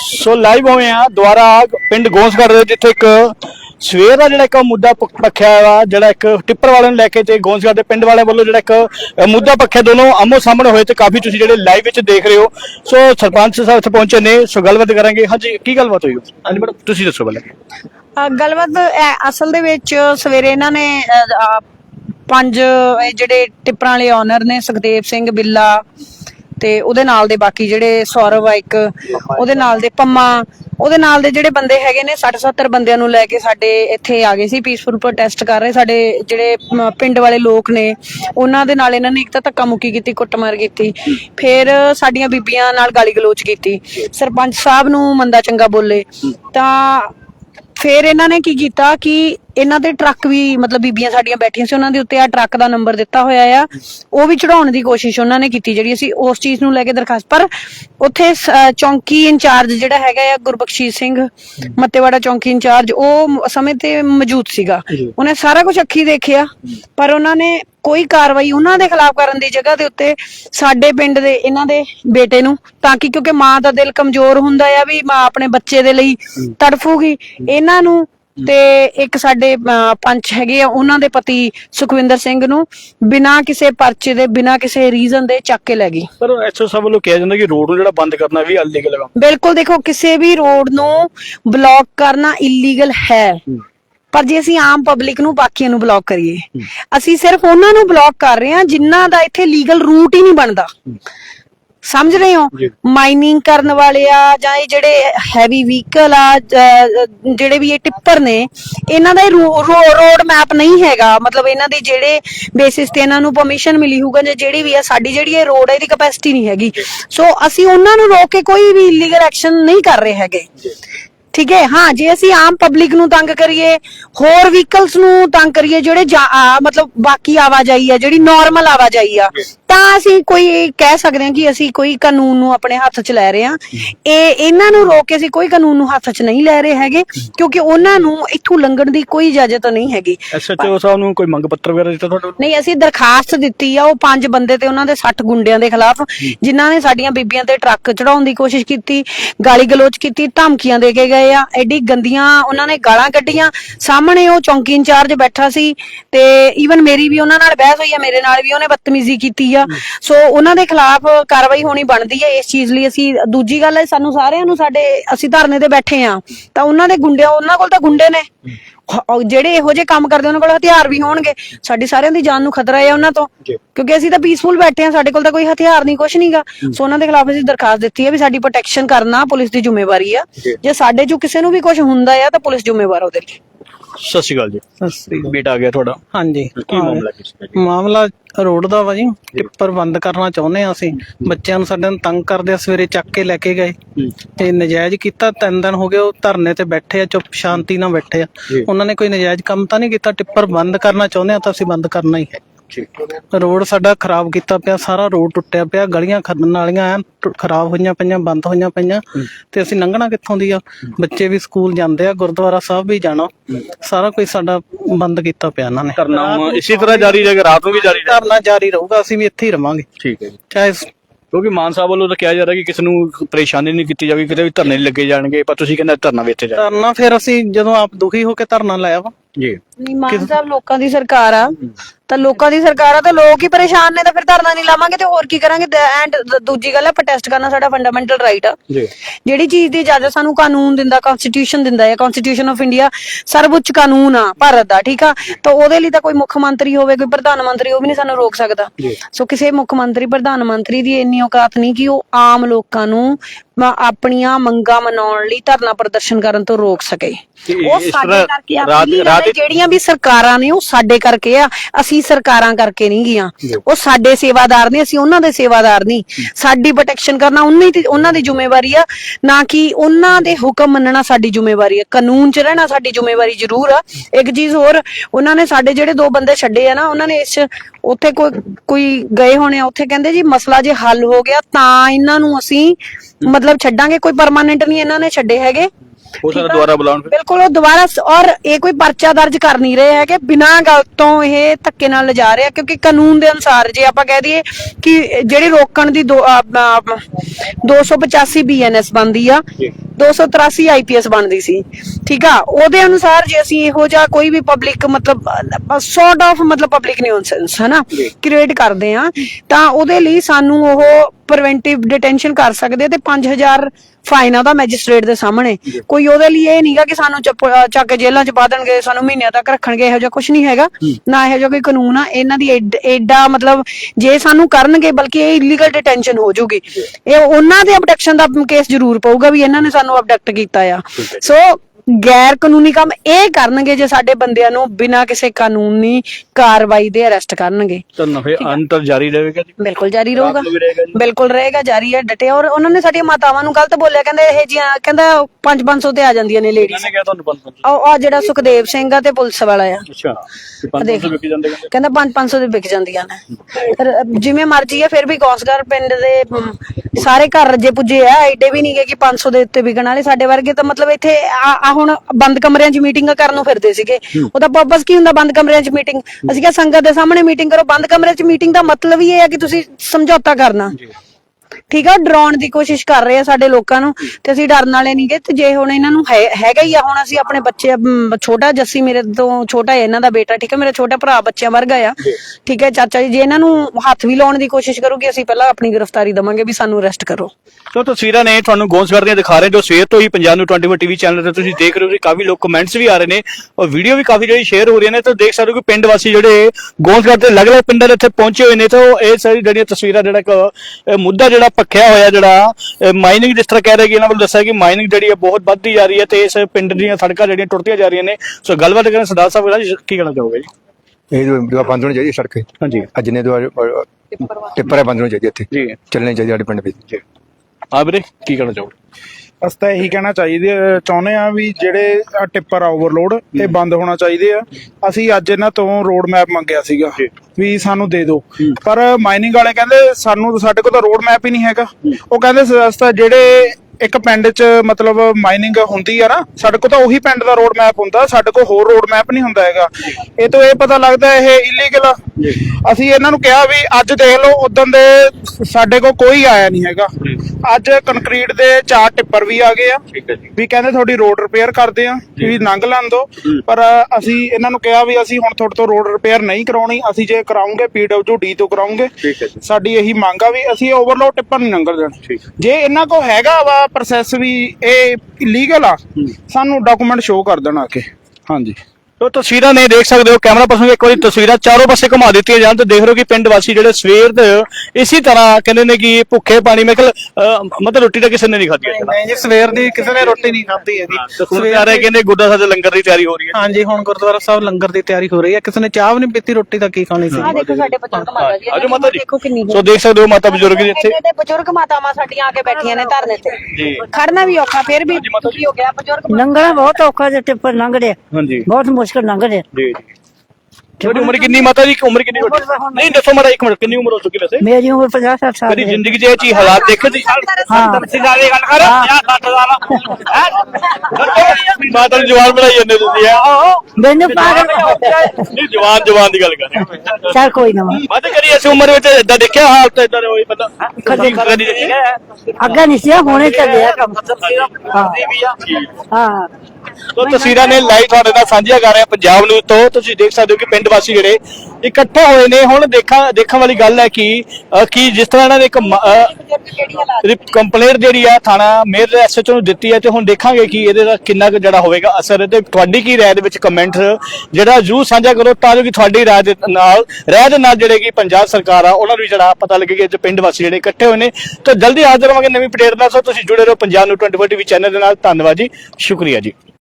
So live ਹੋਏ ਆ ਦੁਆਰਾ ਪਿੰਡ ਗੋਂਸਗੜ੍ਹ ਦੇ, ਜਿੱਥੇ ਇੱਕ ਸਵੇਰ ਦਾ ਜਿਹੜਾ ਇੱਕ ਮੁੱਦਾ ਪੱਖਿਆ ਵਾ ਜਿਹੜਾ ਇੱਕ ਟਿੱਪਰ ਵਾਲਿਆਂ ਨੂੰ ਲੈ ਕੇ ਤੇ ਗੋਂਸਗੜ੍ਹ ਦੇ ਪਿੰਡ ਵਾਲਿਆਂ ਵੱਲੋਂ ਜਿਹੜਾ ਇੱਕ ਮੁੱਦਾ ਪੱਖਿਆ ਦੋਨੋਂ ਆਮੋ ਸਾਹਮਣੇ ਹੋਏ ਤੇ ਕਾਫੀ ਤੁਸੀਂ ਜਿਹੜੇ ਲਾਈਵ ਵਿੱਚ ਦੇਖ ਰਹੇ ਹੋ। ਸੋ ਸਰਪੰਚ ਸਾਹਿਬ ਇੱਥੇ ਪਹੁੰਚੇ ਨੇ, ਸੋ ਗੱਲਬਾਤ ਕਰਾਂਗੇ। ਹਾਂਜੀ, ਕੀ ਗੱਲਬਾਤ ਹੋਈ? ਹਾਂਜੀ, ਮੈਡਮ, ਤੁਸੀਂ ਦੱਸੋ ਪਹਿਲਾਂ। ਗੱਲਬਾਤ ਅਸਲ ਦੇ ਵਿੱਚ ਸਵੇਰੇ ਇਹਨਾਂ ਨੇ ਪੰਜ, ਜਿਹੜੇ ਟਿੱਪਰਾਂ ਵਾਲੇ ਓਨਰ ਨੇ, ਸੁਖਦੇਵ ਸਿੰਘ ਬਿੱਲਾ ਤੇ ਉਹਦੇ ਨਾਲ ਦੇ ਬਾਕੀ ਜਿਹੜੇ ਸੌਰਵ ਆ ਇੱਕ, ਉਹਦੇ ਨਾਲ ਦੇ ਪੰਮਾ, ਉਹਦੇ ਨਾਲ ਦੇ ਜਿਹੜੇ ਬੰਦੇ ਹੈਗੇ ਨੇ 60 70 ਬੰਦਿਆਂ ਨੂੰ ਲੈ ਕੇ ਸਾਡੇ ਇੱਥੇ ਆ ਗਏ ਸੀ ਪੀਸਫੁਲ ਪ੍ਰੋਟੈਸਟ ਕਰ ਰਹੇ ਸਾਡੇ ਜਿਹੜੇ ਪਿੰਡ ਵਾਲੇ ਲੋਕ ਨੇ, ਉਹਨਾਂ ਦੇ ਨਾਲ ਇਹਨਾਂ ਨੇ ਇੱਕ ਤਾਂ ਧੱਕਾ ਮੁੱਕੀ ਕੀਤੀ, ਕੁੱਟਮਾਰ ਕੀਤੀ, ਫਿਰ ਸਾਡੀਆਂ ਬੀਬੀਆਂ ਨਾਲ ਗਾਲੀ ਗਲੋਚ ਕੀਤੀ। ਸਰਪੰਚ ਸਾਹਿਬ ਨੂੰ ਮੰਦਾ ਚੰਗਾ ਬੋਲੇ। ਤਾਂ ਫਿਰ ਇਹਨਾਂ ਨੇ ਕੀ ਕੀਤਾ ਕਿ ਇਹਨਾਂ ਦੇ ਟਰੱਕ ਵੀ ਮਤਲਬ ਬੀਬੀਆਂ ਸਾਡੀਆਂ ਬੈਠੀਆਂ ਸੀ ਉਹਨਾਂ ਦੇ ਉੱਤੇ ਆ ਟਰੱਕ ਦਾ ਨੰਬਰ ਦਿੱਤਾ ਹੋਇਆ ਆ। ਉਹ ਵੀ ਚੜਾਉਣ ਦੀ ਕੋਸ਼ਿਸ਼ ਉਹਨਾਂ ਨੇ ਕੀਤੀ ਜਿਹੜੀ ਅਸੀਂ ਉਸ ਚੀਜ਼ ਨੂੰ ਲੈ ਕੇ ਦਰਖਾਸਤ ਪਰ ਉੱਥੇ ਸ- ਚੌਂਕੀ ਇੰਚਾਰਜ ਜਿਹੜਾ ਹੈਗਾ ਆ ਗੁਰਬਖਸ਼ੀਤ ਸਿੰਘ ਮੱਤੇਵਾੜਾ ਚੌਂਕੀ ਇੰਚਾਰਜ ਉਹ ਸਮੇਂ ਤੇ ਮੌਜੂਦ ਸੀਗਾ। ਉਹਨੇ ਸਾਰਾ ਕੁਝ ਅੱਖੀ ਦੇਖਿਆ ਪਰ ਉਹਨਾਂ ਨੇ ਕੋਈ ਕਾਰਵਾਈ ਉਹਨਾਂ ਦੇ ਖਿਲਾਫ ਕਰਨ ਦੀ ਜਗ੍ਹਾ ਦੇ ਉੱਤੇ ਸਾਡੇ ਪਿੰਡ ਦੇ ਇਹਨਾਂ ਦੇ ਬੇਟੇ ਨੂੰ ਤਾਂ ਕਿ ਕਿਉਂਕਿ ਮਾਂ ਦਾ ਦਿਲ ਕਮਜ਼ੋਰ ਹੁੰਦਾ ਆ ਵੀ ਮਾਂ ਆਪਣੇ ਬੱਚੇ ਦੇ ਲਈ ਤੜਫੂਗੀ। ਇਹਨਾਂ ਨੂੰ ਤੇ ਇੱਕ ਸਾਡੇ ਪੰਚ ਹੈਗੇ ਆ ਉਹਨਾਂ ਦੇ ਪਤੀ ਸੁਖਵਿੰਦਰ ਸਿੰਘ ਨੂੰ ਬਿਨਾਂ ਕਿਸੇ ਪਰਚੇ ਦੇ ਬਿਨਾਂ ਕਿਸੇ ਰੀਜ਼ਨ ਦੇ ਚੱਕ ਕੇ ਲੈ ਗਈ। ਪਰ ਐਸਓ ਸਾਹਿਬ ਵੱਲੋਂ ਕਿਹਾ ਜਾਂਦਾ ਕਿ ਰੋਡ ਨੂੰ ਜਿਹੜਾ ਬੰਦ ਕਰਨਾ ਵੀ ਅਨਲੀਗਲ ਹੈ ਬਿਲਕੁਲ ਦੇਖੋ ਕਿਸੇ ਵੀ ਰੋਡ ਨੂੰ ਬਲੌਕ ਕਰਨਾ ਇਲੀਗਲ ਹੈ। ਪਰ ਜੇ ਅਸੀਂ ਆਮ ਪਬਲਿਕ ਨੂੰ ਬਾਕੀਆਂ ਨੂੰ ਬਲੌਕ ਕਰੀਏ। ਅਸੀਂ ਸਿਰਫ ਉਹਨਾਂ ਨੂੰ ਬਲੌਕ ਕਰ ਰਹੇ ਹਾਂ ਜਿਨ੍ਹਾਂ ਦਾ ਇੱਥੇ ਲੀਗਲ ਰੂਟ ਹੀ ਨਹੀਂ ਬਣਦਾ। ਸਮਝ ਰਹੇ ਹੋ? ਜੀ। ਮਾਈਨਿੰਗ ਕਰਨ ਵਾਲੇ ਆ ਜਾਂ ਇਹ ਜਿਹੜੇ ਹੈਵੀ ਵਹੀਕਲ ਆ ਜ- ਜਿਹੜੇ ਵੀ ਇਹ ਟਿੱਪਰ ਨੇ ਇਹਨਾਂ ਦਾ ਰੋਡ ਮੈਪ ਨਹੀਂ ਹੈਗਾ। ਮਤਲਬ ਇਹਨਾਂ ਦੇ ਜਿਹੜੇ ਬੇਸਿਸ ਤੇ ਇਹਨਾਂ ਨੂੰ ਪਰਮਿਸ਼ਨ ਮਿਲੀ ਹੋਊਗਾ ਜਾਂ ਜਿਹੜੀ ਵੀ ਆ ਸਾਡੀ ਜਿਹੜੀ ਇਹ ਰੋਡ ਹੈ ਇਹਦੀ ਕਪੈਸਿਟੀ ਨਹੀਂ ਹੈਗੀ। ਸੋ ਅਸੀਂ ਉਹਨਾਂ ਨੂੰ ਰੋਕ ਕੇ ਕੋਈ ਵੀ ਇਲੀਗਲ ਐਕਸ਼ਨ ਨਹੀਂ ਕਰ ਰਹੇ ਹੈਗੇ। ਠੀਕ ਹੈ? ਹਾਂ ਜੇ ਅਸੀਂ ਆਮ ਪਬਲਿਕ ਨੂੰ ਤੰਗ ਕਰੀਏ ਹੋਰ ਵਹੀਕਲਸ ਨੂੰ ਤੰਗ ਕਰੀਏ ਜਿਹੜੇ ਜਾ- ਆ, ਮਤਲਬ ਬਾਕੀ ਆਵਾਜਾਈ ਆ ਜਿਹੜੀ ਨਾਰਮਲ ਆਵਾਜਾਈ ਆ ਤਾਂ ਅਸੀਂ ਕੋਈ ਕਹਿ ਸਕਦੇ ਹਾਂ ਕਿ ਅਸੀਂ ਕੋਈ ਕਾਨੂੰਨ ਨੂੰ ਆਪਣੇ ਹੱਥ 'ਚ ਲੈ ਰਹੇ ਹਾਂ। ਇਹ ਇਹਨਾਂ ਨੂੰ ਰੋਕ ਕੇ ਅਸੀਂ ਕੋਈ ਕਾਨੂੰਨ ਨੂੰ ਹੱਥ 'ਚ ਨਹੀਂ ਲੈ ਰਹੇ ਹੈਗੇ ਕਿਉਂਕਿ ਉਹਨਾਂ ਨੂੰ ਇੱਥੋਂ ਲੰਘਣ ਦੀ ਕੋਈ ਇਜਾਜ਼ਤ ਨਹੀਂ ਹੈਗੀ। ਐਸਐਚਓ ਸਾਹਿਬ ਨੂੰ ਕੋਈ ਮੰਗ ਪੱਤਰ ਵਗੈਰਾ ਦਿੱਤਾ ਤੁਹਾਡੇ ਨਹੀਂ ਅਸੀਂ ਦਰਖਾਸਤ ਦਿੱਤੀ ਆ ਉਹ ਪੰਜ ਬੰਦੇ ਤੇ ਉਹਨਾਂ ਦੇ 60 ਗੁੰਡਿਆਂ ਦੇ ਖਿਲਾਫ ਜਿਨ੍ਹਾਂ ਨੇ ਸਾਡੀਆਂ ਬੀਬੀਆਂ ਤੇ ਟਰੱਕ ਚੜਾਉਣ ਦੀ ਕੋਸ਼ਿਸ਼ ਕੀਤੀ ਗਾਲੀ ਗਲੋਚ ਕੀਤੀ ਧਮਕੀਆਂ ਦੇ ਕੇ ਗਏ ਆ ਐਡੀ ਗੰਦੀਆਂ ਉਹਨਾਂ ਨੇ ਗਾਲਾਂ ਕੱਢੀਆਂ। ਸਾਹਮਣੇ ਉਹ ਚੌਂਕੀ ਇੰਚਾਰਜ ਬੈਠਾ ਸੀ ਤੇ ਈਵਨ ਮੇਰੀ ਵੀ ਉਹਨਾਂ ਨਾਲ ਬਹਿਸ ਹੋਈ ਆ ਮੇਰੇ ਨਾਲ ਵੀ ਉਹਨੇ ਬਦਤਮੀਜ਼ੀ ਕੀਤੀ ਆ। ਸੋ ਉਹਨਾਂ ਦੇ ਖਿਲਾਫ ਕਾਰਵਾਈ ਹੋਣੀ ਬਣਦੀ ਹੈ ਇਸ ਚੀਜ਼ ਲਈ। ਅਸੀਂ ਦੂਜੀ ਗੱਲ ਹੈ ਸਾਨੂੰ ਸਾਰਿਆਂ ਨੂੰ ਸਾਡੇ ਅਸੀਂ ਧਰਨੇ ਤੇ ਬੈਠੇ ਆ ਤਾਂ ਉਹਨਾਂ ਦੇ ਗੁੰਡੇ ਉਹਨਾਂ ਕੋਲ ਤਾਂ ਗੁੰਡੇ ਨੇ। ਜਿਹੜੇ ਇਹੋ ਜਿਹੇ ਕੰਮ ਕਰਦੇ ਉਹਨਾਂ ਕੋਲ ਹਥਿਆਰ ਵੀ ਹੋਣਗੇ। ਸਾਡੀ ਸਾਰਿਆਂ ਦੀ ਜਾਨ ਨੂੰ ਖਤਰਾ ਹੈ ਉਹਨਾਂ ਤੋਂ। ਕਿਉਂਕਿ ਅਸੀਂ ਤਾਂ ਪੀਸਫੁਲ ਬੈਠੇ ਆ ਸਾਡੇ ਕੋਲ ਤਾਂ ਕੋਈ ਹਥਿਆਰ ਨਹੀਂ ਕੁਝ ਨਹੀਂਗਾ। ਸੋ ਉਹਨਾਂ ਦੇ ਖਿਲਾਫ ਅਸੀਂ ਦਰਖਾਸਤ ਦਿੱਤੀ ਹੈ ਵੀ ਸਾਡੀ ਪ੍ਰੋਟੈਕਸ਼ਨ ਕਰਨਾ ਪੁਲਿਸ ਦੀ ਜ਼ਿੰਮੇਵਾਰੀ ਆ। ਜੀ। ਸਾਡੇ ਚੋਂ ਕਿਸੇ ਨੂੰ ਵੀ ਕੁਝ ਹੁੰਦਾ ਆ ਤਾਂ ਪੁਲਿਸ ਜ਼ਿੰਮੇਵਾਰ ਆ ਉਹਦੇ ਲਈ। ਸਤਿ ਸ਼੍ਰੀ ਅਕਾਲ ਜੀ। ਸਤਿ ਸ੍ਰੀ ਅਕਾਲ। ਬੇਟਾ ਆ ਗਿਆ ਤੁਹਾਡਾ। ਹਾਂਜੀ ਕੀ ਮਾਮਲਾ ਕਿਸ ਦਾ ਜੀ? ਮਾਮਲਾ ਰੋਡ ਦਾ ਵਾ ਜੀ। ਟਿੱਪਰ ਬੰਦ ਕਰਨਾ ਚਾਹੁੰਦੇ ਆ ਅਸੀਂ। ਬੱਚਿਆਂ ਨੂੰ ਸਾਡੇ ਨੂੰ ਤੰਗ ਕਰਦੇ ਆ ਸਵੇਰੇ ਚੱਕ ਕੇ ਲੈ ਕੇ ਗਏ। ਤੇ ਨਜਾਇਜ਼ ਕੀਤਾ ਤਿੰਨ ਦਿਨ ਹੋ ਗਏ ਉਹ ਧਰਨੇ ਤੇ ਬੈਠੇ ਆ ਚੁੱਪ ਸ਼ਾਂਤੀ ਨਾਲ ਬੈਠੇ ਆ। ਉਹਨਾਂ ਨੇ ਕੋਈ ਨਜਾਇਜ਼ ਕੰਮ ਤਾਂ ਨਹੀਂ ਕੀਤਾ। ਟਿੱਪਰ ਬੰਦ ਕਰਨਾ ਚਾਹੁੰਦੇ ਆ ਤਾਂ ਅਸੀਂ ਬੰਦ ਕਰਨਾ ਹੀ ਹੈ। ਠੀਕ ਰੋਡ ਸਾਡਾ ਖਰਾਬ ਕੀਤਾ ਪਿਆ ਸਾਰਾ ਰੋਡ ਟੁੱਟਿਆ ਪਿਆ ਗਲੀਆਂ ਖੜਨ ਵਾਲੀਆਂ ਐਨ ਟੁ- ਖਰਾਬ ਹੋਈਆਂ ਪਈਆਂ ਬੰਦ ਹੋਈਆਂ ਪਈਆਂ। ਤੇ ਅਸੀਂ ਲੰਘਣਾ ਕਿੱਥੋਂ ਦੀ ਆ? ਬੱਚੇ ਵੀ ਸਕੂਲ ਜਾਂਦੇ ਆ ਗੁਰਦੁਆਰਾ ਸਾਹਿਬ ਵੀ ਜਾਣਾ। ਸਾਰਾ ਕੁਝ ਸਾਡਾ ਬੰਦ ਕੀਤਾ ਪਿਆ ਇਹਨਾਂ ਨੇ। ਇਸੇ ਤਰ੍ਹਾਂ ਜਾਰੀ ਰਹੇਗਾ ਰਾਤ ਨੂੰ ਵੀ ਜਾਰੀ ਰਹੇਗਾ। ਧਰਨਾ ਜਾਰੀ ਰਹੂਗਾ ਅਸੀਂ ਵੀ ਇੱਥੇ ਹੀ ਰਵਾਂਗੇ। ਠੀਕ ਹੈ ਜੀ। ਚਾਹੇ ਕਿਉਂਕਿ ਮਾਨ ਸਾਹਿਬ ਵੱਲੋਂ ਤਾਂ ਕਿਹਾ ਜਾ ਰਿਹਾ ਕਿ ਕਿਸੇ ਨੂੰ ਪਰੇਸ਼ਾਨੀ ਨਹੀਂ ਕੀਤੀ ਜਾਵੇਗੀ ਕਿਤੇ ਵੀ ਧਰਨੇ ਨਹੀਂ ਲੱਗੇ ਜਾਣਗੇ ਪਰ ਤੁਸੀਂ ਕਹਿੰਦੇ ਧਰਨਾ ਵੀ ਇੱਥੇ ਜਾਏ ਧਰਨਾ ਫਿਰ ਅਸੀਂ ਜਦੋਂ ਆਪ ਦੁਖੀ ਹੋ ਕੇ ਧਰਨਾ ਲਾਇਆ ਵਾ। ਜੀ। ਨਹੀਂ ਮਾਨ ਸਾਹਿਬ ਲੋਕਾਂ ਦੀ ਸਰਕਾਰ ਆ। ਤਾਂ ਲੋਕਾਂ ਦੀ ਸਰਕਾਰ ਆ ਤਾਂ ਲੋਕ ਹੀ ਪਰੇਸ਼ਾਨ ਨੇ ਤਾਂ ਫਿਰ ਧਰਨਾ ਨਹੀਂ ਲਾਵਾਂਗੇ ਤੇ ਹੋਰ ਕੀ ਕਰਾਂਗੇ? ਐਂਡ ਦੂਜੀ ਗੱਲ ਹੈ ਪ੍ਰੋਟੈਸਟ ਕਰਨਾ ਸਾਡਾ ਫੰਡਾਮੈਂਟਲ ਰਾਈਟ ਆ। ਜੀ। ਜਿਹੜੀ ਚੀਜ਼ ਦੀ ਇਜਾਜ਼ਤ ਸਾਨੂੰ ਕਾਨੂੰਨ ਦਿੰਦਾ ਕਨਸਟੀਟਿਊਸ਼ਨ ਦਿੰਦਾ ਹੈ ਕਨਸਟੀਟਿਊਸ਼ਨ ਆਫ ਇੰਡੀਆ ਸਰਵਉੱਚ ਕਾਨੂੰਨ ਆ ਭਾਰਤ ਦਾ ਠੀਕ ਆ? ਤਾਂ ਉਹਦੇ ਲਈ ਤਾਂ ਕੋਈ ਮੁੱਖ ਮੰਤਰੀ ਹੋਵੇ ਕੋਈ ਪ੍ਰਧਾਨ ਮੰਤਰੀ ਉਹ ਵੀ ਨਹੀਂ ਸਾਨੂੰ ਰੋਕ ਸਕਦਾ। ਸੋ ਕਿਸੇ ਮੁੱਖ ਮੰਤਰੀ ਪ੍ਰਧਾਨ ਮੰਤਰੀ ਦੀ ਇੰਨੀ ਔਕਾਤ ਨਹੀਂ ਕਿ ਉਹ ਆਮ ਲੋਕਾਂ ਨੂੰ ਆਪਣੀਆਂ ਮੰਗਾਂ ਮਨਾਉਣ ਲਈ ਧਰਨਾ ਪ੍ਰਦਰਸ਼ਨ ਕਰਨ ਤੋਂ ਰੋਕ ਸਕੇ। ਉਹ ਸਾਡੇ ਕਰਕੇ ਆ ਜਿਹੜੀਆਂ ਵੀ ਸਰਕਾਰਾਂ ਨੇ ਉਹ ਸਾਡੇ ਕਰਕੇ ਆ ਅਸੀਂ ਸਰਕਾਰਾਂ ਕਰਕੇ ਨਹੀਂ ਗੀਆਂ ਉਹ ਸਾਡੇ ਸੇਵਾਦਾਰ ਨੇ ਅਸੀਂ ਉਹਨਾਂ ਦੇ ਸੇਵਾਦਾਰ ਨਹੀਂ। ਸਾਡੀ ਪ੍ਰੋਟੈਕਸ਼ਨ ਕਰਨਾ ਉਹਨਾਂ ਦੀ ਉਹਨਾਂ ਦੀ ਜ਼ਿੰਮੇਵਾਰੀ ਆ। ਨਾ ਕਿ ਉਹਨਾਂ ਦੇ ਹੁਕਮ ਮੰਨਣਾ ਸਾਡੀ ਜ਼ਿੰਮੇਵਾਰੀ ਆ। ਕਾਨੂੰਨ 'ਚ ਰਹਿਣਾ ਸਾਡੀ ਜ਼ਿੰਮੇਵਾਰੀ ਜ਼ਰੂਰ ਆ। ਇੱਕ ਚੀਜ਼ ਹੋਰ ਉਹਨਾਂ ਨੇ ਸਾਡੇ ਜਿਹੜੇ ਦੋ ਬੰਦੇ ਛੱਡੇ ਆ ਨਾ ਉਹਨਾਂ ਨੇ ਇਸ ਉੱਥੇ ਕੋਈ ਕੋਈ ਗਏ ਹੋਣੇ ਆ ਉੱਥੇ ਕਹਿੰਦੇ ਜੀ ਮਸਲਾ ਜੇ ਹੱਲ ਹੋ ਗਿਆ ਤਾਂ ਇਹਨਾਂ ਨੂੰ ਅਸੀਂ ਮਤਲਬ ਛੱਡਾਂਗੇ। ਕੋਈ ਪਰਮਾਨੈਂਟ ਨਹੀਂ ਇਹਨਾਂ ਨੇ ਛੱਡੇ ਹੈਗੇ। ਹੋ ਸਕਦਾ? ਦੁਬਾਰਾ ਬੁਲਾਉਣ ਫਿਰ? ਬਿਲਕੁਲ ਉਹ ਦੁਬਾਰਾ ਸ- ਔਰ ਇਹ ਕੋਈ ਪਰਚਾ ਦਰਜ ਕਰ ਨਹੀਂ ਰਹੇ ਹੈ ਕਿ ਬਿਨਾਂ ਗੱਲ ਤੋਂ ਇਹ ਧੱਕੇ ਨਾਲ ਲਿਜਾ ਰਹੇ ਆ ਕਿਉਂਕਿ ਕਾਨੂੰਨ ਦੇ ਅਨੁਸਾਰ ਜੇ ਆਪਾਂ ਕਹਿ ਦਈਏ ਕਿ ਜਿਹੜੀ ਰੋਕਣ ਦੀ ਦੋ- ਅ, ਅ, 285 ਬੀਐਨਐਸ ਬਣਦੀ ਆ 283 ਆਈਪੀਐਸ ਬਣਦੀ ਸੀ। ਠੀਕ ਆ? ਉਹਦੇ ਅਨੁਸਾਰ ਜੇ ਅਸੀਂ ਇਹੋ ਜਿਹਾ ਕੋਈ ਵੀ ਪਬਲਿਕ ਮਤਲਬ ਸੌਰਟ ਆਫ ਮਤਲਬ ਪਬਲਿਕ ਨਿਊਸੈਂਸ ਹਨਾ ਕ੍ਰੀਏਟ ਕਰਦੇ ਆ ਤਾਂ ਉਹਦੇ ਲਈ ਸਾਨੂੰ ਉਹ ਪ੍ਰੀਵੈਂਟਿਵ ਡਿਟੈਂਸ਼ਨ ਕਰ ਸਕਦੇ ਤੇ 5000 ਫਾਈਨ ਆ ਮੈਜਿਸਟ੍ਰੇਟ ਦੇ ਸਾਹਮਣੇ। ਕੋਈ ਉਹਦੇ ਲਈ ਇਹ ਨਹੀਂਗਾ ਕਿ ਸਾਨੂੰ ਚੱਕ ਕੇ ਜੇਲ੍ਹਾਂ ਚ ਪਾ ਦੇਣਗੇ ਸਾਨੂੰ ਮਹੀਨਿਆਂ ਤੱਕ ਰੱਖਣਗੇ ਇਹੋ ਜਿਹਾ ਕੁਝ ਨਹੀਂ ਹੈਗਾ। ਨਾ ਇਹੋ ਜਿਹਾ ਕੋਈ ਕਾਨੂੰਨ ਆ ਇਹਨਾਂ ਦੀ ਐਡ- ਮਤਲਬ ਜੇ ਸਾਨੂੰ ਕਰਨਗੇ ਬਲਕਿ ਇਹ ਇਲੀਗਲ ਡਿਟੈਂਸ਼ਨ ਹੋ ਜਾਊਗੀ ਇਹ ਉਹਨਾਂ ਦੇ ਅਬਡਕਸ਼ਨ ਦਾ ਕੇਸ ਜ਼ਰੂਰ ਪਊਗਾ ਵੀ ਇਹਨਾਂ ਨੇ ਸਾਨੂੰ ਅਬਡਕਟ ਕੀਤਾ ਆ। ਸੋ ਗੈਰ ਕਾਨੂੰਨੀ ਕੰਮ ਇਹ ਕਰਨਗੇ ਜੇ ਸਾਡੇ ਬੰਦਿਆਂ ਨੂੰ ਬਿਨਾਂ ਕਿਸੇ ਕਾਨੂੰਨੀ ਕਾਰਵਾਈ ਦੇ ਅਰੈਸਟ ਕਰਨਗੇ। ਤਾਂ ਨਫੇ ਅੰਤਰ ਜਾਰੀ ਰਹੇਗਾ ਜੀ? ਬਿਲਕੁਲ ਜਾਰੀ ਰਹੂਗਾ। ਨੂੰ ਵੀ ਰਹੇਗਾ ਜੀ। ਬਿਲਕੁਲ ਰਹੇਗਾ ਜਾਰੀ ਹੈ ਡਟੇ। ਔਰ ਉਹਨਾਂ ਨੇ ਸਾਡੀਆਂ ਮਾਤਾਵਾਂ ਨੂੰ ਗਲਤ ਬੋਲਿਆ ਕਹਿੰਦੇ ਇਹ ਜੀਆਂ ਕਹਿੰਦਾ 5-500 ਤੇ ਆ ਜਾਂਦੀਆਂ ਨੇ ਲੇਡੀਜ਼ ਕਿਹਾ ਤੁਹਾਨੂੰ ਆ ਆ ਜਿਹੜਾ ਸੁਖਦੇਵ ਸਿੰਘ ਆ ਤੇ ਪੁਲਿਸ ਵਾਲਾ ਆ। ਅੱਛਾ ਤੇ ਪੰਜ ਪੰਜ ਸੌ ਵਿਕ ਜਾਂਦੇ ਕਹਿੰਦੇ? ਕਹਿੰਦਾ 5-500 ਦੇ ਵਿਕ ਜਾਂਦੀਆਂ ਨੇ। ਫਿਰ ਜਿਵੇਂ ਮਰਜ਼ੀ ਆ ਫਿਰ ਵੀ ਗੌਸਗਰ ਪਿੰਡ ਦੇ ਅਮ, ਸਾਰੇ ਘਰ ਰੱਜੇ ਪੁੱਜੇ ਆ ਐਡੇ ਵੀ ਨਹੀਂ ਗਏ ਕਿ 500 ਦੇ ਉੱਤੇ ਵਿਕਣ ਵਾਲੇ ਸਾਡੇ ਵਰਗੇ ਤਾਂ ਮਤਲਬ ਇੱਥੇ ਆ ਆ ਹੁਣ ਬੰਦ ਕਮਰਿਆਂ 'ਚ ਮੀਟਿੰਗਾਂ ਕਰਨ ਨੂੰ ਫਿਰਦੇ ਸੀਗੇ। ਉਹਦਾ ਪਰਪਸ ਕੀ ਹੁੰਦਾ ਬੰਦ ਕਮਰਿਆਂ 'ਚ ਮੀਟਿੰਗ ਅਸੀਂ ਕਿਹਾ ਸੰਗਤ ਦੇ ਸਾਹਮਣੇ ਮੀਟਿੰਗ ਕਰੋ। ਬੰਦ ਕਮਰੇ 'ਚ ਮੀਟਿੰਗ ਦਾ ਮਤਲਬ ਹੀ ਇਹ ਹੈ ਕਿ ਤੁਸੀਂ ਸਮਝੌਤਾ ਕਰਨਾ। ਠੀਕ ਆ ਡਰਾਉਣ ਦੀ ਕੋਸ਼ਿਸ਼ ਕਰ ਰਹੇ ਆ ਸਾਡੇ ਲੋਕਾਂ ਨੂੰ ਤੇ ਅਸੀਂ ਡਰਨ ਵਾਲੇ ਨਹੀਂਗੇ ਤੇ ਜੇ ਹੁਣ ਇਹਨਾਂ ਨੂੰ ਹੈ- ਹੈਗਾ ਹੀ ਆ ਹੁਣ ਅਸੀਂ ਆਪਣੇ ਬੱਚੇ ਅਮ, ਛੋਟਾ ਜੱਸੀ ਮੇਰੇ ਤੋਂ ਛੋਟਾ ਹੈ ਇਹਨਾਂ ਦਾ ਬੇਟਾ ਠੀਕ ਹੈ ਮੇਰਾ ਛੋਟਾ ਭਰਾ ਬੱਚਿਆਂ ਵਰਗਾ ਆ ਠੀਕ ਹੈ ਚਾਚਾ ਜੀ ਜੇ ਇਹਨਾਂ ਨੂੰ ਹੱਥ ਵੀ ਲਾਉਣ ਦੀ ਕੋਸ਼ਿਸ਼ ਕਰੂਗੀ ਅਸੀਂ ਪਹਿਲਾਂ ਆਪਣੀ ਗ੍ਰਿਫਤਾਰੀ ਦਵਾਂਗੇ ਵੀ ਸਾਨੂੰ ਅਰੈਸਟ ਕਰੋ। ਸੋ ਤਸਵੀਰਾਂ ਨੇ ਤੁਹਾਨੂੰ ਗੌਂਸਗੜ ਦੀਆਂ ਦਿਖਾ ਰਹੇ ਜੋ ਸਵੇਰ ਤੋਂ ਹੀ ਪੰਜਾਬ ਨੂੰ 24 ਟੀਵੀ ਚੈਨਲ ਤੇ ਤੁਸੀਂ ਦੇਖ ਰਹੇ ਹੋ ਕਿ ਕਾਫੀ ਲੋਕ ਕਮੈਂਟਸ ਵੀ ਆ ਰਹੇ ਨੇ ਔਰ ਵੀਡੀਓ ਵੀ ਕਾਫੀ ਜਿਹੜੀ ਸ਼ੇਅਰ ਹੋ ਰਹੀਆਂ ਨੇ ਤਾਂ ਦੇਖ ਸਕਦੇ ਹੋ ਕਿ ਪਿੰਡ ਵਾਸੀ ਜਿਹੜੇ ਗੌਂਸਗੜ ਦੇ ਅਲੱਗ-ਅਲੱਗ ਪਿੰਡਾਂ ਦੇ ਇੱਥੇ ਪਹੁੰਚੇ ਹੋਏ ਨੇ ਤਾਂ ਉਹ ਇਹ ਸਾਰੀ ਜਿਹੜੀਆਂ ਤਸਵੀਰਾਂ ਜਿਹੜਾ ਇੱਕ ਅਹ, ਮੁੱਦਾ ਜਿਹੜਾ ਪੱਖਿਆ ਹੋਇਆ ਜਿਹੜਾ ਮਾਈਨਿੰਗ ਜਿਸ ਤਰ੍ਹਾਂ ਕਹਿ ਰਹੇ ਕਿ ਇਹਨਾਂ ਵੱਲੋਂ ਦੱਸਿਆ ਕਿ ਮਾਈਨਿੰਗ ਜਿਹੜੀ ਹੈ ਬਹੁਤ ਵੱਧਦੀ ਜਾ ਰਹੀ ਹੈ ਤੇ ਇਸ ਪਿੰਡ ਦੀਆਂ ਸੜਕਾਂ ਜਿਹੜੀਆਂ ਟੁੱਟਦੀਆਂ ਜਾ ਰਹੀਆਂ ਨੇ। ਸੋ ਗੱਲਬਾਤ ਕਰਨ ਸਰਦਾਰ ਸਾਹਿਬ ਨਾਲ ਕੀ ਕਹਿਣਾ ਚਾਹੋਗੇ ਜੀ? ਇਹ ਜੋ ਬੰਦ ਹੋਣੀ ਚਾਹੀਦੀ ਸੜਕ। ਹਾਂਜੀ। ਅੱਜ ਨੇ ਟਿੱਪਰ ਬੰਦ। ਹੋਣੀ ਚਾਹੀਦੀ ਇੱਥੇ। ਜੀ। ਚੱਲਣੀ ਚਾਹੀਦੀ ਸਾਡੇ ਪਿੰਡ ਵਿੱਚ। ਆ ਵੀਰੇ ਕੀ ਕਹਿਣਾ ਚਾਹੋਗੇ? ਅਸੀਂ ਤਾਂ ਇਹੀ ਕਹਿਣਾ ਚਾਹੀਦੇ ਚਾਹੁੰਦੇ ਆ ਵੀ ਜਿਹੜੇ ਆਹ ਟਿੱਪਰ ਆ ਓਵਰਲੋਡ ਇਹ ਬੰਦ ਹੋਣਾ ਚਾਹੀਦੇ ਆ। ਅਸੀਂ ਅੱਜ ਇਹਨਾਂ ਤੋਂ ਰੋਡ ਮੈਪ ਮੰਗਿਆ ਸੀਗਾ ਵੀ ਸਾਨੂੰ ਦੇ ਦਿਓ। ਪਰ ਮਾਈਨਿੰਗ ਵਾਲੇ ਕਹਿੰਦੇ ਸਾਨੂੰ ਸਾਡੇ ਕੋਲ ਤਾਂ ਰੋਡ ਮੈਪ ਹੀ ਨਹੀਂ ਹੈਗਾ। ਉਹ ਕਹਿੰਦੇ ਸ- ਅਸੀਂ ਤਾਂ ਜਿਹੜੇ ਇੱਕ ਪਿੰਡ 'ਚ ਮਤਲਬ ਮਾਈਨਿੰਗ ਹੁੰਦੀ ਆ ਨਾ ਸਾਡੇ ਕੋਲ ਤਾਂ ਉਹੀ ਪਿੰਡ ਦਾ ਰੋਡ ਮੈਪ ਹੁੰਦਾ ਸਾਡੇ ਕੋਲ ਹੋਰ ਰੋਡ ਮੈਪ ਨਹੀਂ ਹੁੰਦਾ ਹੈਗਾ। ਇਹ ਤੋਂ ਇਹ ਪਤਾ ਲੱਗਦਾ ਇਹ ਇਲੀਗਲ ਆ। ਅਸੀਂ ਇਹਨਾਂ ਨੂੰ ਕਿਹਾ ਵੀ ਅੱਜ ਦੇਖ ਲਓ ਉਦੋਂ ਦੇ ਸਾਡੇ ਕੋਲ ਕੋਈ ਆਇਆ ਨਹੀਂ ਹੈਗਾ। ਅੱਜ ਕੰਕਰੀਟ ਦੇ ਚਾਰ ਟਿੱਪਰ ਵੀ ਆ ਗਏ ਆ। ਠੀਕ ਹੈ ਜੀ। ਵੀ ਕਹਿੰਦੇ ਤੁਹਾਡੀ ਰੋਡ ਰਿਪੇਅਰ ਕਰਦੇ ਆ ਵੀ ਲੰਘ ਲੈਣ ਦੋ। ਪਰ ਅਸੀਂ ਇਹਨਾਂ ਨੂੰ ਕਿਹਾ ਵੀ ਅਸੀਂ ਹੁਣ ਤੁਹਾਡੇ ਤੋਂ ਰੋਡ ਰਿਪੇਅਰ ਨਹੀਂ ਕਰਾਉਣੀ ਅਸੀਂ ਜੇ ਕਰਾਉਂਗੇ ਪੀਡਬਲਯੂ ਡੀ ਤੋਂ ਕਰਾਉਂਗੇ। ਠੀਕ ਹੈ ਜੀ। ਸਾਡੀ ਇਹੀ ਮੰਗ ਆ ਵੀ ਅਸੀਂ ਓਵਰਲੋਡ ਟਿੱਪਰ ਨਹੀਂ ਲੰਘਣ ਦੇਣਾ। ਜੇ ਇਹਨਾਂ ਕੋ ਹੈਗਾ ਵਾ ਪ੍ਰੋਸੈਸ ਵੀ ਇਹ ਇਲੀਗਲ ਆ ਸਾਨੂੰ ਡਾਕੂਮੈਂਟ ਸ਼ੋਅ ਕਰ ਦੇਣ ਆ ਕੇ ਹਾਂਜੀ। ਤੋ ਤਸਵੀਰਾਂ ਨੇ ਦੇਖ ਸਕਦੇ ਹੋ ਕੈਮਰਾ ਪਰਸਨ ਇੱਕ ਵਾਰੀ ਤਸਵੀਰਾਂ ਚਾਰੋਂ ਪਾਸੇ ਘੁਮਾ ਦਿੱਤੀਆਂ ਜਾਣ ਤੇ ਦੇਖ ਰਹੇ ਹੋ ਕਿ ਪਿੰਡ ਵਾਸੀ ਜਿਹੜੇ ਸਵੇਰ ਦੇ ਇਸੇ ਤਰ੍ਹਾਂ ਕਹਿੰਦੇ ਨੇ ਕਿ ਭੁੱਖੇ ਪਾਣੀ ਮੈਂ ਕਿਹਾ ਮਤਲਬ ਰੋਟੀ ਤਾਂ ਕਿਸੇ ਨੇ ਨਹੀਂ ਖਾਧੀ ਨਹੀਂ ਜੀ ਸਵੇਰ ਦੀ ਕਿਸੇ ਨੇ ਰੋਟੀ ਨਹੀਂ ਖਾਧੀ ਹੈਗੀ। ਸਵੇਰ ਆ ਰਹੇ ਕਹਿੰਦੇ ਗੁੱਡਾ ਸਾਹਿਬ ਦੇ ਲੰਗਰ ਦੀ ਤਿਆਰੀ ਹੋ ਰਹੀ ਹੈ। ਹਾਂਜੀ ਹੁਣ ਗੁਰਦੁਆਰਾ ਸਾਹਿਬ ਲੰਗਰ ਦੀ ਤਿਆਰੀ ਹੋ ਰਹੀ ਹੈ। ਕਿਸੇ ਨੇ ਚਾਹ ਵੀ ਨਹੀਂ ਪੀਤੀ ਰੋਟੀ ਤਾਂ ਕੀ ਖਾਣੀ ਸੀ? ਆ ਦੇਖੋ ਸਾਡੇ ਬਜ਼ੁਰਗ ਮਾਤਾ ਜੀ ਆਜੋ ਮਾਤਾ ਜੀ। ਦੇਖੋ ਕਿੰਨੀ ਸੋ ਦੇਖ ਸਕਦੇ ਹੋ ਮਾਤਾ ਬਜ਼ੁਰਗ ਜੀ ਇੱਥੇ ਇੱਥੇ। ਦੇ ਬਜ਼ੁਰਗ ਮਾਤਾਵਾਂ ਸਾਡੀਆਂ ਆ ਕੇ ਬੈਠੀਆਂ ਨੇ ਧਰਨੇ ਤੇ। ਜੀ। ਖੜਨਾ ਵੀ ਔਖਾ ਫਿਰ ਵੀ ਕੀ ਹੋ ਗਿਆ ਬਜ਼ੁਰਗ ਲੰਘਣਾ ਬਹੁਤ ਔਖਾ ਜੇ ਟਿੱਪਰ ਲੰਘ ਰਿਹਾ। ਹਾਂਜੀ। ਬਹੁਤ ਮੁਸ਼ਕਲ ਲੰਘ ਰਿਹਾ ਜੀ ਜੀ। ਤੁਹਾਡੀ ਉਮਰ ਕਿੰਨੀ ਮਾਤਾ ਜੀ? ਉਮਰ ਕਿੰਨੀ ਤੁਹਾਡੀ? ਨਹੀਂ ਦੱਸੋ ਮਾੜਾ ਇੱਕ ਮਿੰਟ ਕਿੰਨੀ ਉਮਰ ਹੋ ਚੁੱਕੀ ਵੈਸੇ? ਮੇਰੀ ਉਮਰ 50 60 ਸਾਲ ਕਦੀ ਦੀ ਹੈ। ਜ਼ਿੰਦਗੀ 'ਚ ਇਹ ਚੀਜ਼ ਹਾਲਾਤ ਦੇਖੇ ਸੀ ਹਾਂ। ਗੱਲ ਕਰ 50 60 ਸਾਲ ਮਾਤਾ ਨੂੰ ਜਵਾਨ ਬਣਾਈ ਜਾਂਦੇ ਤੁਸੀਂ ਆ ਮੈਨੂੰ ਪਾਗਲ ਨਹੀਂ ਜਵਾਨ ਜਵਾਨ ਦੀ ਗੱਲ ਕਰ ਰਹੇ ਹੋ। ਚੱਲ ਕੋਈ ਨਾ ਮਤ। ਕਰੀ ਇਸ ਉਮਰ ਵਿੱਚ ਇਦਾਂ ਦੇਖਿਆ ਹਾਲਤ ਇਦਾਂ ਹੋਈ ਬੰਦਾ? ਕਦੀ ਕਦੀ ਅੱਗਾ ਨਹੀਂ ਸੀ ਹੋਣੇ ਚੱਲੇ ਆ ਕੰਮ ਹਾਂ। ਤੋ ਤਸਵੀਰਾਂ ਨੇ ਲਾਈਵ ਤੁਹਾਡੇ ਨਾਲ ਸਾਂਝੀਆਂ ਕਰ ਰਹੇ ਪੰਜਾਬ ਨਿਊਜ਼ ਤੋਂ। ਤੁਸੀਂ ਦੇਖ ਸਕਦੇ ਹੋ ਕਿ ਪਿੰਡ ਵਾਸੀ ਜਿਹੜੇ ਇਕੱਠੇ ਹੋਏ ਨੇ। ਹੁਣ ਦੇਖਾਂ ਦੇਖਣ ਵਾਲੀ ਗੱਲ ਹੈ ਕਿ ਅ, ਕਿ ਜਿਸ ਤਰ੍ਹਾਂ ਇਹਨਾਂ ਨੇ ਇੱਕ ਕੰਪਲੇਂਟ ਜਿਹੜੀ ਆ ਥਾਣਾ ਮੇਰ ਐਸਐਚਓ ਨੂੰ ਦਿੱਤੀ ਹੈ ਤੇ ਹੁਣ ਦੇਖਾਂਗੇ ਕਿ ਇਹਦੇ ਦਾ ਕਿੰਨਾ ਕੁ ਜਿਹੜਾ ਹੋਵੇਗਾ ਅਸਰ ਤੇ ਤੁਹਾਡੀ ਕੀ ਰਾਏ ਦੇ ਵਿੱਚ ਕਮੈਂਟ ਜਿਹੜਾ ਜਰੂਰ ਸਾਂਝਾ ਕਰੋ ਤਾਂ ਜੋ ਕਿ ਤੁਹਾਡੀ ਰਾਏ ਦੇ ਨਾਲ ਰਾਏ ਦੇ ਨਾਲ ਜਿਹੜੇ ਕਿ ਪੰਜਾਬ ਸਰਕਾਰ ਆ ਉਹਨਾਂ ਨੂੰ ਵੀ ਜਿਹੜਾ ਪਤਾ ਲੱਗੇ ਕਿ ਅੱਜ ਪਿੰਡ ਵਾਸੀ ਜਿਹੜੇ ਇਕੱਠੇ ਹੋਏ ਨੇ। ਤਾਂ ਜਲਦੀ ਹਾਜ਼ਰ ਹੋਵਾਂਗੇ ਨਵੀਂ ਅਪਡੇਟ ਨਾਲ। ਸੋ ਤੁਸੀਂ ਜੁੜੇ ਰਹੋ ਪੰਜਾਬ ਨੂੰ 24 ਟੀਵੀ ਚੈਨਲ ਦੇ ਨਾਲ। ਧੰਨਵਾਦ ਜੀ। ਸ਼ੁਕਰੀਆ ਜੀ।